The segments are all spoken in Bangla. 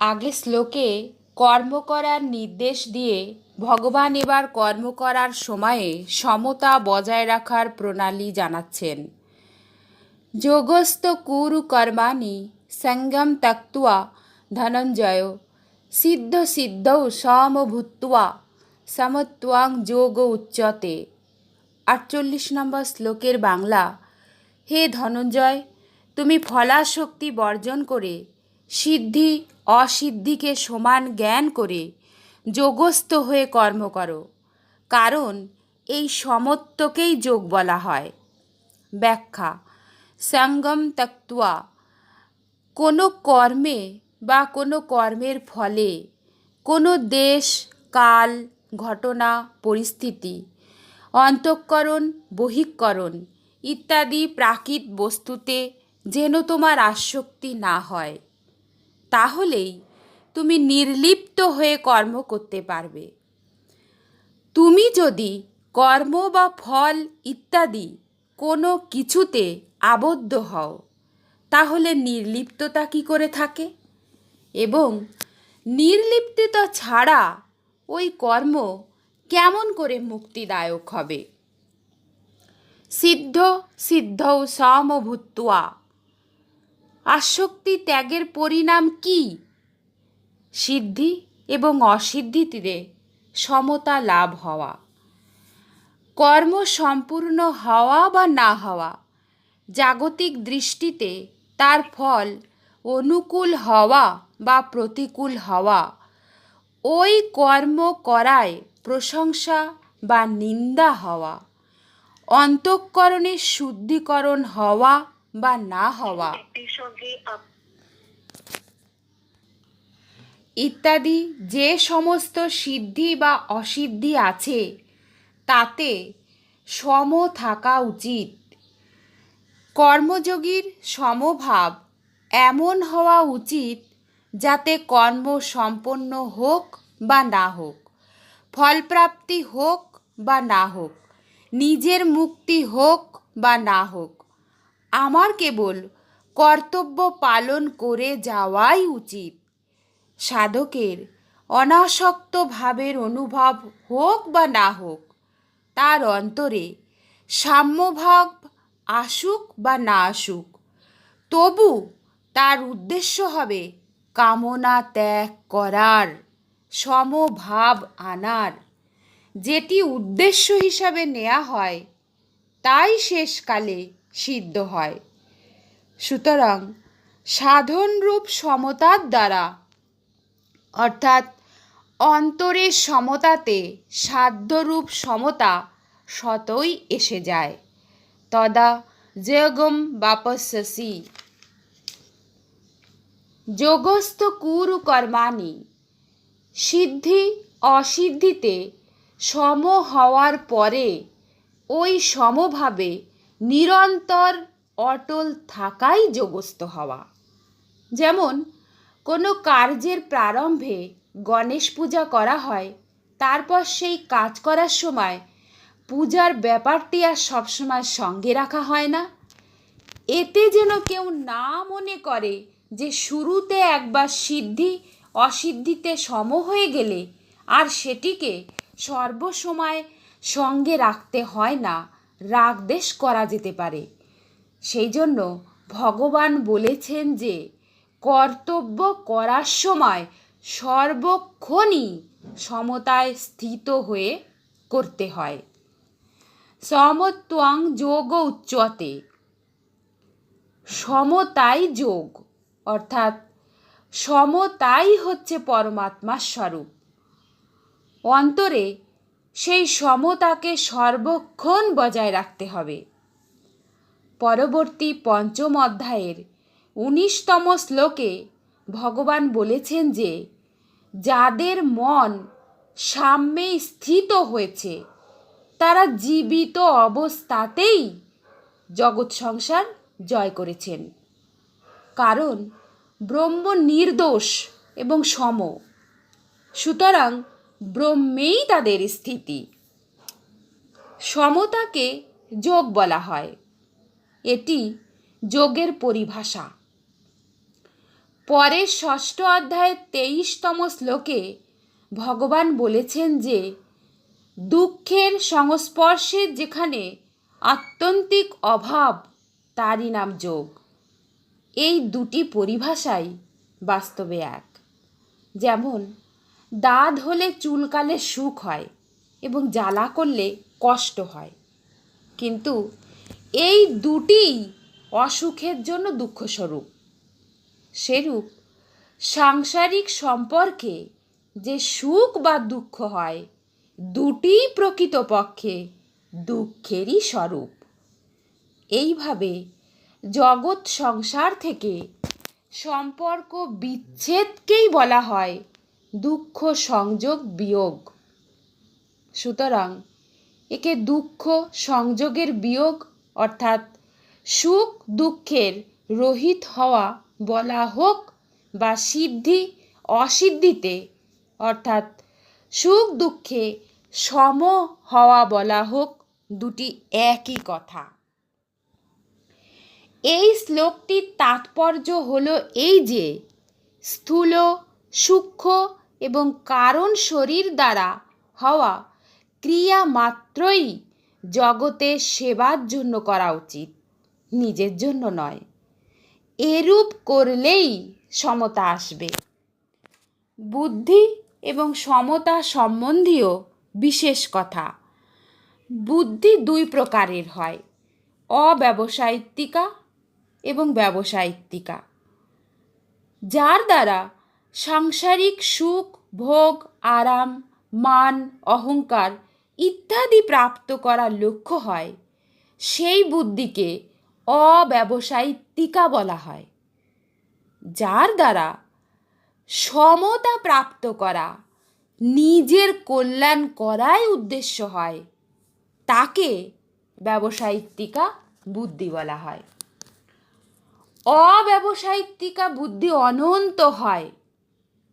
আগে শ্লোকে কর্ম করার নির্দেশ দিয়ে ভগবান এবার কর্ম করার সময়ে সমতা বজায় রাখার প্রণালী জানাচ্ছেন। যোগস্থ কুরু কর্মাণি সঙ্গম ত্যক্ত্বা ধনঞ্জয় সিদ্ধ সিদ্ধৌ সমভূত্বা সমত্বাং যোগ উচ্চতে। আটচল্লিশ নম্বর শ্লোকের বাংলা, হে ধনঞ্জয়, তুমি ফলাশক্তি বর্জন করে সিদ্ধি অসিদ্ধিকে সমান জ্ঞান করে যোগস্থ হয়ে কর্ম করো। কারণ এই সমত্বকেই যোগ বলা হয়। ব্যাখ্যা, সঙ্গম তক্ত্বা কোনো কর্মে বা কোনো কর্মের ফলে কোনো দেশ, কাল, ঘটনা, পরিস্থিতি, অন্তঃকরণ, বহিঃকরণ ইত্যাদি প্রাকৃত বস্তুতে যেন তোমার আসক্তি না হয়। তাহলেই তুমি নির্লিপ্ত হয়ে কর্ম করতে পারবে। তুমি যদি কর্ম বা ফল ইত্যাদি কোনো কিছুতে আবদ্ধ হও, তাহলে নির্লিপ্ততা কী করে থাকে? এবং নির্লিপ্ততা ছাড়া ওই কর্ম কেমন করে মুক্তিদায়ক হবে? সিদ্ধ, সিদ্ধৌ সমভূত্বা আসক্তি ত্যাগের পরিণাম কি? সিদ্ধি এবং অসিদ্ধিতে সমতা লাভ হওয়া। কর্ম সম্পূর্ণ হওয়া বা না হওয়া, জাগতিক দৃষ্টিতে তার ফল অনুকূল হওয়া বা প্রতিকূল হওয়া। ওই কর্ম করায় প্রশংসা বা নিন্দা হওয়া। অন্তঃকরণের শুদ্ধিকরণ হওয়া বা না হওয়া। ইত্যাদি যে সমস্ত সিদ্ধি বা অসিদ্ধি আছে, তাতে সম থাকা উচিত। কর্মযোগীর সমভাব এমন হওয়া উচিত যাতে কর্ম সম্পন্ন হোক বা না হোক, ফলপ্রাপ্তি হোক বা না হোক, নিজের মুক্তি হোক বা না হোক। আমার কেবল কর্তব্য পালন করে যাওয়াই উচিত। সাধকের অনাসক্ত ভাবের অনুভব হোক বা না হোক, তার অন্তরে সাম্যভাব আসুক বা না আসুক, তবু তার উদ্দেশ্য হবে কামনা ত্যাগ করার, সমভাব আনার। যেটি উদ্দেশ্য হিসাবে নেওয়া হয়, তাই শেষকালে সিদ্ধ হয়। সুতরাং সাধনরূপ সমতার দ্বারা, অর্থাৎ অন্তরের সমতাতে সাধ্যরূপ সমতা সতই এসে যায়। তদা জগম বাপস্যসি। যোগস্থ কুরু কর্মাণি। সিদ্ধি অসিদ্ধিতে সম হওয়ার পরে ওই সমভাবে নিরন্তর অটল থাকাই যোগস্থ হওয়া। যেমন, কোনো কার্যের প্রারম্ভে গণেশ পূজা করা হয়, তারপর সেই কাজ করার সময় পূজার ব্যাপারটি আর সবসময় সঙ্গে রাখা হয় না। এতে যেন কেউ না মনে করে যে শুরুতে একবার সিদ্ধি, অসিদ্ধিতে সম হয়ে গেলে আর সেটিকে সর্বসময় সঙ্গে রাখতে হয় না। রাগদেশ করা যেতে পারে। সেই জন্য ভগবান বলেছেন যে, কর্তব্য করার সময় সর্বক্ষণই সমতায় স্থিত হয়ে করতে হয়। সমত্বং যোগ উচ্চতে। সমতাই যোগ, অর্থাৎ সমতাই হচ্ছে পরমাত্মার স্বরূপ। অন্তরে সেই সমতাকে সর্বক্ষণ বজায় রাখতে হবে। পরবর্তী পঞ্চম অধ্যায়ের উনিশতম শ্লোকে ভগবান বলেছেন যে, যাদের মন সাম্যে স্থিত হয়েছে, তারা জীবিত অবস্থাতেই জগৎ সংসার জয় করেছেন। কারণ ব্রহ্ম নির্দোষ এবং সম। সুতরাং ব্রহ্মেই তাদের স্থিতি। সমতাকে যোগ বলা হয়। এটি যোগের পরিভাষা। পরের ষষ্ঠ অধ্যায়ের তেইশতম শ্লোকে ভগবান বলেছেন যে, দুঃখের সংস্পর্শে যেখানে আত্যন্তিক অভাব, তারই নাম যোগ। এই দুটি পরিভাষাই বাস্তবে এক। যেমন দাঁত হলে চুলকালে সুখ হয় এবং জ্বালা করলে কষ্ট হয়। কিন্তু এই দুটিই অসুখের জন্য দুঃখস্বরূপ। সেরূপ সাংসারিক সম্পর্কে যে সুখ বা দুঃখ হয় দুটিই প্রকৃতপক্ষে দুঃখেরই স্বরূপ। এইভাবে জগৎ সংসার থেকে সম্পর্ক বিচ্ছেদকেই বলা হয় দুঃখ সংযোগ বিয়োগ। সুতরাং একে দুঃখ সংযোগের বিয়োগ অর্থাৎ সুখ দুঃখের রহিত হওয়া বলা হোক বা সিদ্ধি অসিদ্ধিতে অর্থাৎ সুখ দুঃখে সম হওয়া বলা হোক দুটি একই কথা। এই শ্লোকটির তাৎপর্য হলো এই যে স্থূল, সূক্ষ্ম এবং কারণ শরীর দ্বারা হওয়া ক্রিয়া মাত্রই জগতের সেবার জন্য করা উচিত, নিজের জন্য নয়। এরূপ করলেই সমতা আসবে। বুদ্ধি এবং সমতা সম্বন্ধীয় বিশেষ কথা, বুদ্ধি দুই প্রকারের হয় অব্যবসায়িত্বিকা এবং ব্যবসায়িত্বিকা যার দ্বারা সাংসারিক সুখ, ভোগ, আরাম, মান, অহংকার ইত্যাদি প্রাপ্ত করার লক্ষ্য হয়। সেই বুদ্ধিকে অব্যবসায়িত্বিকা বলা হয়। যার দ্বারা সমতা প্রাপ্ত করা, নিজের কল্যাণ করাই উদ্দেশ্য হয়, তাকে ব্যবসায়িত্বিকা বুদ্ধি বলা হয়। অব্যবসায়িত্বিকা বুদ্ধি অনন্ত হয়।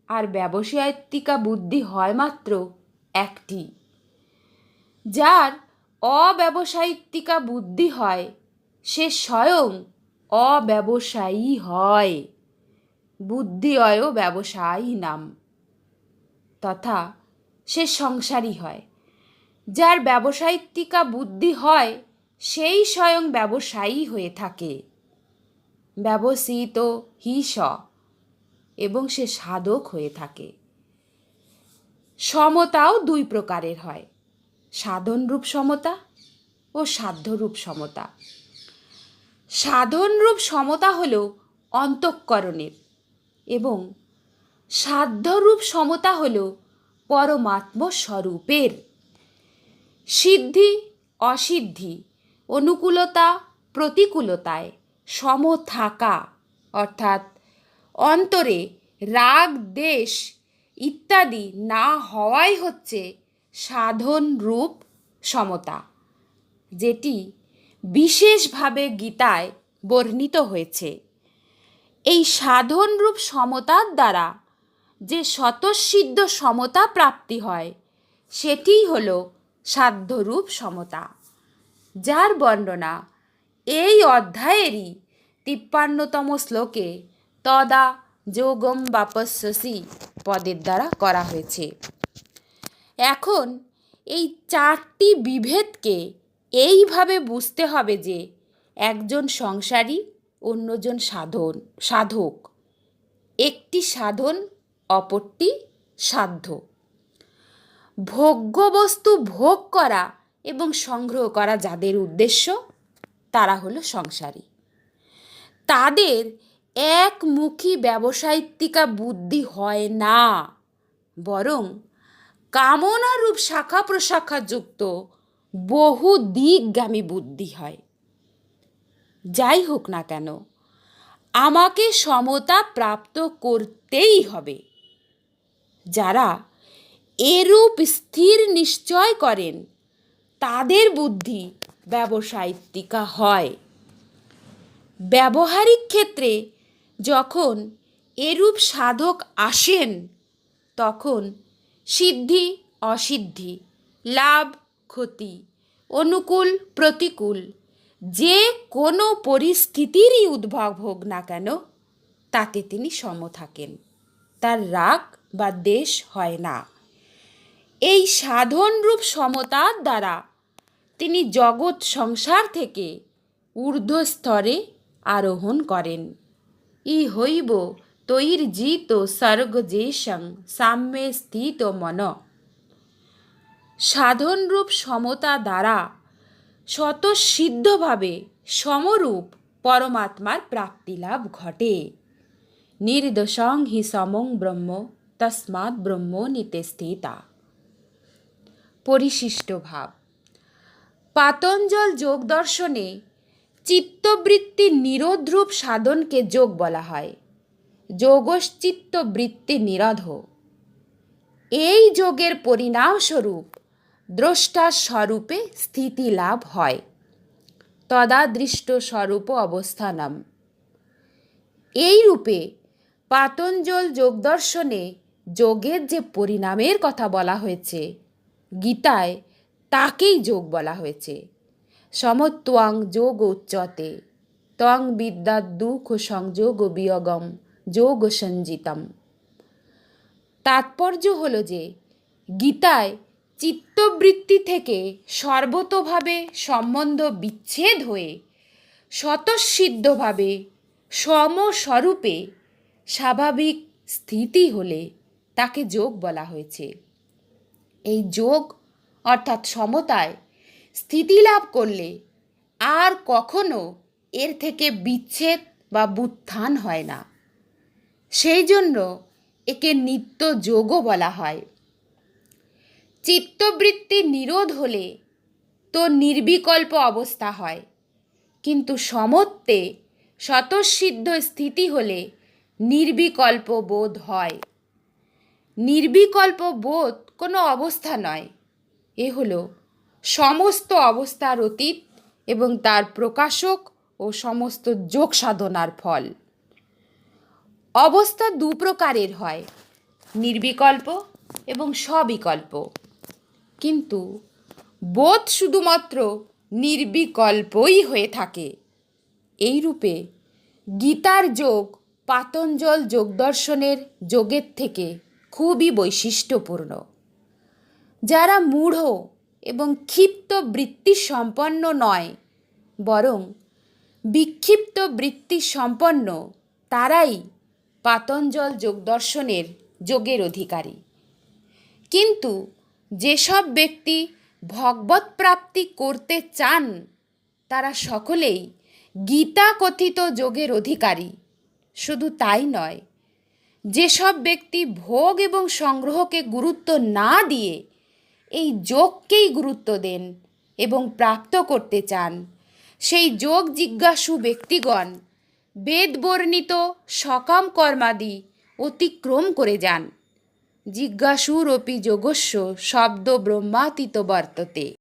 আর ব্যবসায়িত্বিকা বুদ্ধি হয় মাত্র একটি। যার অব্যবসায়িত্বিকা বুদ্ধি হয়, সে স্বয়ং অব্যবসায়ী হয়। বুদ্ধি অয় ব্যবসায়ী নাম। তথা সে সংসারী হয়। যার ব্যবসায়িত্বিকা বুদ্ধি হয়, সেই স্বয়ং ব্যবসায়ী হয়ে থাকে। ব্যবসিত হি স। এবং সে সাধক হয়ে থাকে। সমতাও দুই প্রকারের হয়। সাধনরূপ সমতা ও সাধ্যরূপ সমতা। সাধনরূপ সমতা হল অন্তঃকরণের এবং সাধ্যরূপ সমতা হল পরমাত্ম স্বরূপের সিদ্ধি, অসিদ্ধি, অনুকূলতা, প্রতিকূলতায় সম থাকা অর্থাৎ অন্তরে রাগ, দেশ ইত্যাদি না হওয়াই হচ্ছে সাধন রূপ সমতা, যেটি বিশেষভাবে গীতায় বর্ণিত হয়েছে। এই সাধন রূপ সমতার দ্বারা যে স্বতঃসিদ্ধ সমতা প্রাপ্তি হয় সেটিই হল সাধ্যরূপ সমতা, যার বর্ণনা এই অধ্যায়েরই তিপ্পান্নতম শ্লোকে তদা যোগম বাপস্যসি পদের দ্বারা করা হয়েছে। এখন এই চারটি বিভেদকে এইভাবে বুঝতে হবে যে একজন সংসারী, অন্যজন সাধন, সাধক। একটি সাধন, অপরটি সাধ্য। ভোগ্যবস্তু ভোগ করা এবং সংগ্রহ করা যাদের উদ্দেশ্য, তারা হলো সংসারী। তাদের একমুখী ব্যবসায়িত্বিকা বুদ্ধি হয় না, বরং কামনারূপ শাখা প্রশাখা যুক্ত বহু দিকগামী বুদ্ধি হয়। যাই হোক না কেন, আমাকে সমতা প্রাপ্ত করতেই হবে। যারা এরূপ স্থির নিশ্চয় করেন, তাদের বুদ্ধি ব্যবসায়িত্বিকা হয়। ব্যবহারিক ক্ষেত্রে যখন এরূপ সাধক আসেন, তখন সিদ্ধি অসিদ্ধি, লাভ ক্ষতি, অনুকূল প্রতিকূল, যে কোনো পরিস্থিতিরই উদ্ভব হোক না কেন, তাতে তিনি সম থাকেন। তার রাগ বা দেশ হয় না। এই সাধনরূপ সমতার দ্বারা তিনি জগৎ সংসার থেকে ঊর্ধ্ব স্তরে আরোহণ করেন। ই হইব তৈর জিত স্বর্গজেশং সাম্যে স্থিত মন। সাধনরূপ সমতা দ্বারা স্বতঃসিদ্ধভাবে সমরূপ পরমাত্মার প্রাপ্তিলাভ ঘটে। নির্দোষং হি সমং ব্রহ্ম, তস্মাৎ ব্রহ্ম নিতে স্থিতা। পরিশিষ্ট ভাব। পাতঞ্জল যোগ দর্শনে চিত্তবৃত্তি নিরোধরূপ সাধনকে যোগ বলা হয়। যোগশ্চিত্ত বৃত্তি নিরোধ। এই যোগের পরিণামস্বরূপ দ্রষ্টার স্বরূপে স্থিতি লাভ হয়। তদাদৃষ্ট স্বরূপ অবস্থানম। এই রূপে পাতঞ্জল যোগদর্শনে যোগের যে পরিণামের কথা বলা হয়েছে, গীতায় তাকেই যোগ বলা হয়েছে। সমত্বং যোগ উচ্চতে। তং বিদ্যা দুঃখ সংযোগ বিয়োগম, যোগ সঞ্জিতম। তাৎপর্য হল যে, গীতায় চিত্তবৃত্তি থেকে সর্বতোভাবে সম্বন্ধ বিচ্ছেদ হয়ে, স্বতঃসিদ্ধভাবে সমস্বরূপে স্বাভাবিক স্থিতি হলে তাকে যোগ বলা হয়েছে। এই যোগ অর্থাৎ সমতায় স্থিতি লাভ করলে আর কখনো এর থেকে বিচ্ছেদ বা বুত্থান হয় না। সেই জন্য একে নিত্য যোগও বলা হয়। চিত্তবৃত্তি নিরোধ হলে তো নির্বিকল্প অবস্থা হয়, কিন্তু সমত্বে স্বতঃসিদ্ধ স্থিতি হলে নির্বিকল্প বোধ হয়। নির্বিকল্প বোধ কোনো অবস্থা নয়, এ হলো সমস্ত অবস্থার অতীত এবং তার প্রকাশক ও সমস্ত যোগ সাধনার ফল। অবস্থা দু প্রকারের হয়, নির্বিকল্প এবং স্ববিকল্প কিন্তু বোধ শুধুমাত্র নির্বিকল্পই হয়ে থাকে। এই রূপে গীতার যোগ, পাতঞ্জল যোগদর্শনের যোগের থেকে খুবই বৈশিষ্ট্যপূর্ণ। যারা মূঢ় এবং ক্ষিপ্ত বৃত্তি সম্পন্ন নয়, বরং বিক্ষিপ্ত বৃত্তি সম্পন্ন তারাই পাতঞ্জল যোগদর্শনের যোগের অধিকারী। কিন্তু যেসব ব্যক্তি ভগবত প্রাপ্তি করতে চান, তারা সকলেই গীতা কথিত যোগের অধিকারী। শুধু তাই নয়, যেসব ব্যক্তি ভোগ এবং সংগ্রহকে গুরুত্ব না দিয়ে এই যোগকেই গুরুত্ব দেন এবং প্রাপ্ত করতে চান। সেই যোগ জিজ্ঞাসু ব্যক্তিগণ বেদবর্ণিত সকাম কর্মাদি অতিক্রম করে যান। জিজ্ঞাসুরপি যোগস্য শব্দ ব্রহ্মাতীত বর্ততে।